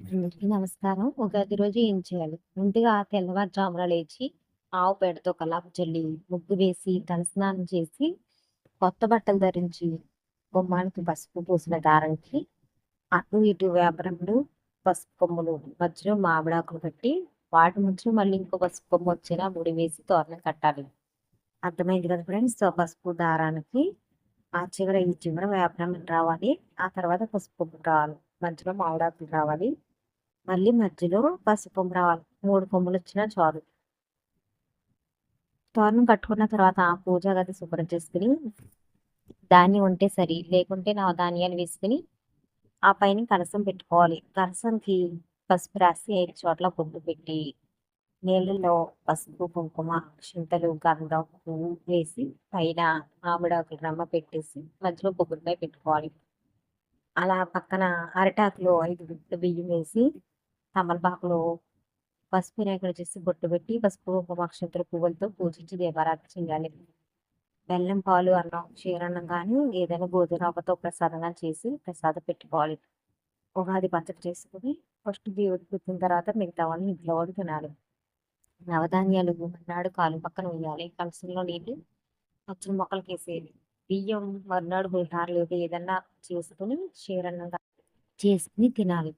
అందరికీ నమస్కారం. ఉగాది రోజు ఏం చేయాలి? ముందుగా తెల్లవారుజామున లేచి, ఆవు పేడతో కలాపు చల్లి, ముగ్గు వేసి, తలస్నానం చేసి, కొత్త బట్టలు ధరించి, బొమ్మానికి పసుపు పూసిన దారానికి అటు ఇటు వేపరెమ్మలు, పసుపు కొమ్ములు మధ్యలో మామిడాకులు కట్టి, వాటి మధ్యలో మళ్ళీ ఇంకో పసుపు కొమ్ము వచ్చేలా ముడి వేసి తోరణం కట్టాలి. అర్థమైంది కదా ఫ్రెండ్స్? సో, పసుపు దారానికి ఆ చివర ఈ చివర వేపరెమ్మలు రావాలి. ఆ తర్వాత పసుపు కొమ్ములు రావాలి. మధ్యలో మామిడాకులు రావాలి. మళ్ళీ మధ్యలో పసుపు రావాలి మూడు కొమ్ములు వచ్చినా చాలు. తోరణం కట్టుకున్న తర్వాత పూజా గది శుభ్రం చేసుకుని ధాన్యం ఉంటే సరి, లేకుంటే నా ధాన్యాలు వేసుకొని, ఆ పైన కలసం పెట్టుకోవాలి. కలసంకి పసుపు రాసి ఐదు చోట్ల బొట్టు పెట్టి, నీళ్ళలో పసుపు, కుంకుమ, చింతలు గంధం, పువ్వు వేసి, పైన మామిడాకులు రమ్మ పెట్టేసి, మధ్యలో కొబ్బరికాయ పెట్టుకోవాలి. అలా పక్కన అరిటాకులో ఐదు గుట్లు బియ్యం వేసి, తమలపాకులో పసుపు వినాయకుడు చేసి బొట్టు పెట్టి, పసుపు, కుంకుమ, పువ్వులతో పూజించి దీపారాధన చేయాలి. బెల్లం పాలు, అన్నం, క్షీరన్నం కానీ ఏదైనా గోధుమ ప్రసాదంగా చేసి ప్రసాదం పెట్టుకోవాలి. ఉగాది పచ్చడి చేసుకొని, ఫస్ట్ దేవుడికి పుట్టిన తర్వాత మిగతా వాళ్ళని ఇంట్లో వాళ్ళు తినాలి. నవధాన్యాలు నాడు కాలు పక్కన వేయాలి. లేపి పచ్చని మొక్కలకి వేసేయాలి బియ్యం మర్నాడు పులిహోర లేదా ఏదన్నా చేసుకొని క్షీరన్నంగా చేసుకొని తినాలి.